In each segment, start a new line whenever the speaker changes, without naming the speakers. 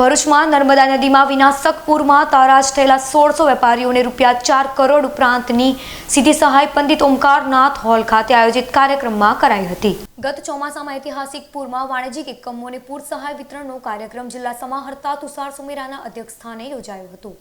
ભરૂચમાં નર્મદા નદીમાં વિનાશકપુરમાં તારાજ થયેલા સોળસો વેપારીઓને રૂપિયા ચાર કરોડ ઉપરાંતની સીધી સહાય પંડિત ઓમકારનાથ હોલ ખાતે આયોજિત કાર્યક્રમમાં કરાઈ હતી. ગત ચોમાસામાં ઐતિહાસિક પૂરમાં વાણિજ્યિક એકમોને પૂર સહાય વિતરણનો કાર્યક્રમ જિલ્લા સમાહર્તા તુષાર સુમેરાના અધ્યક્ષસ્થાને યોજાયો હતો.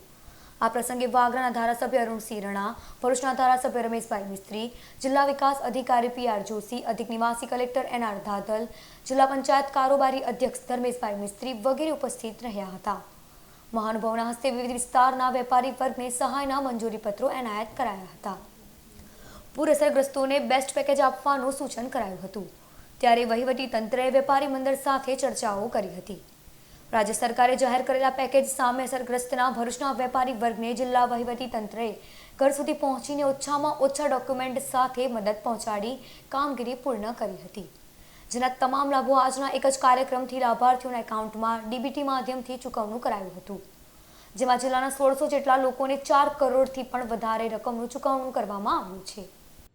આ પ્રસંગે વાગરાના ધારાસભ્ય અરુણસિંહ રણા, ભરૂચના ધારાસભ્ય રમેશભાઈ મિસ્ત્રી, જિલ્લા વિકાસ અધિકારી પી આર જોશી, અધિક નિવાસી કલેક્ટર એન આર ધાદલ જિલ્લા પંચાયત કારોબારી અધ્યક્ષ ધર્મેશભાઈ મિસ્ત્રી વગેરે ઉપસ્થિત રહ્યા હતા. મહાનુભાવના હસ્તે વિવિધ વિસ્તારના વેપારી વર્ગને સહાયના મંજૂરી પત્રો એનાયત કરાયા હતા. પૂર અસરગ્રસ્તોને બેસ્ટ પેકેજ આપવાનું સૂચન કરાયું હતું. ત્યારે વહીવટી તંત્રએ વેપારી મંડળ સાથે ચર્ચાઓ કરી હતી. રાજ્ય સરકારે જાહેર કરેલા પેકેજ સામે અસરગ્રસ્તના ભરૂચના વેપારી વર્ગને જિલ્લા વહીવટી તંત્રએ ઘર સુધી પહોંચીને ઓછામાં ઓછા ડોક્યુમેન્ટ સાથે મદદ પહોંચાડી કામગીરી પૂર્ણ કરી હતી. જેના તમામ લાભો આજના એક જ કાર્યક્રમથી લાભાર્થીઓના એકાઉન્ટમાં ડીબીટી માધ્યમથી ચૂકવણું કરાયું હતું. જેમાં જિલ્લાના સોળસો જેટલા લોકોને ચાર કરોડથી પણ વધારે રકમનું ચૂકવણું કરવામાં આવ્યું છે.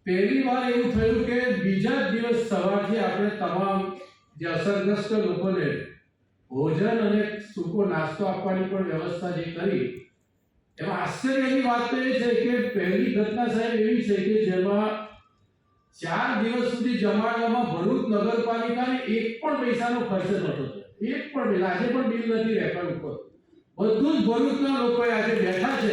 પહેલી વાર એવું થયું કે બીજા દિવસ સવારથી આપણે તમામ જે અસરગ્રસ્ત લોકોને ભોજન અને સૂકો નાસ્તો આપવાની પણ વ્યવસ્થા જે કરી, એમાં આશ્ચર્યની વાત તો એ છે કે પહેલી ઘટના સાહેબ એવી છે કે જેમાં ચાર દિવસ સુધી જમાડવામાં ભરૂચ નગરપાલિકાને એક પણ પૈસાનો ખર્ચ નહોતો એક પણ બિલ આજે પણ બિલ નથી રેકર્ડ ઉપર બધું જ ભરૂચના લોકોએ આજે બેઠા છે.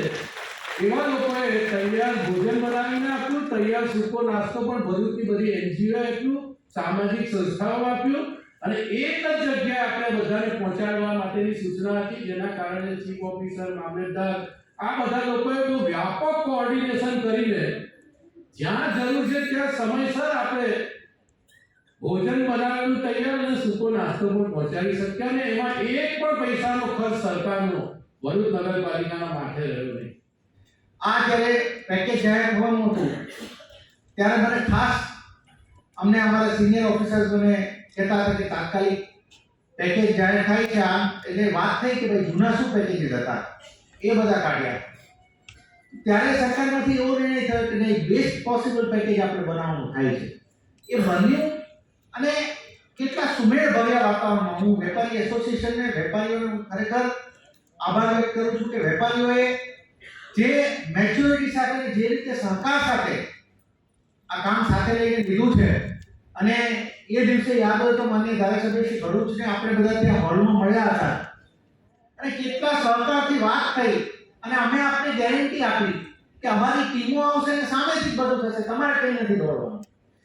એવા લોકોએ તૈયાર ભોજન બનાવીને આપ્યું, તૈયાર સૂકો નાસ્તો પણ ભરૂચની બધી એનજીઓ આપ્યું, સામાજિક સંસ્થાઓ આપ્યું અને એક જ જગ્યાએ આપણે બધાને પહોંચાડવા માટેની સૂચના હતી જેના કારણે ચીફ ઓફિસર મામલતદાર, આ બધા લોકોએ બહુ વ્યાપક કોઓર્ડિનેશન કરીને જ્યાં જરૂર છે ત્યાં સમયસર આપણે ભોજન બનાવેલું તૈયાર અને સૂકો નાસ્તો પણ પહોંચાડી શક્યા ને એમાં એક પણ પૈસાનો ખર્ચ સરકારનો ભરૂચ નગરપાલિકાના માથે રહ્યો નહીં.
આ જ્યારે પેકેજ જાહેર થવાનું હતું, ત્યારે મને ખાસ અમને અમારા સિનિયર ઓફિસર્સોને કહેતા હતા કે તાત્કાલિક પેકેજ જાહેર થાય છે આમ, એટલે વાત થઈ કે ભાઈ જૂના શું પેકેજીસ હતા? એ બધા કાઢ્યા. ત્યારે સરકારમાંથી એવો નિર્ણય થયો કે નહીં બેસ્ટ પોસિબલ પેકેજ આપણે બનાવવાનું થાય છે. એ બન્યું અને કેટલા સુમેળ ભર્યા વાતાવરણમાં. હું વેપારી એસોસિએશનને વેપારીઓનો ખરેખર આભાર વ્યક્ત કરું છું કે વેપારીઓએ જે મેચ્યોરિટી સાથે, જે રીતે સહકાર સાથે આ કામ સાથે લઈને લીધું છે. અને એ દિવસે યાદ હોય તો માન્ય ધારાસભ્ય શ્રી ભરૂચને આપણે બધા ત્યાં હોલમાં મળ્યા હતા. અને કેટલા સહકારથી વાત થઈ. અને અમે આપને ગેરંટી આપી કે અમારી ટીમો આવશે અને સામેથી બધું થશે. તમારે કંઈ નથી દોડવાનું.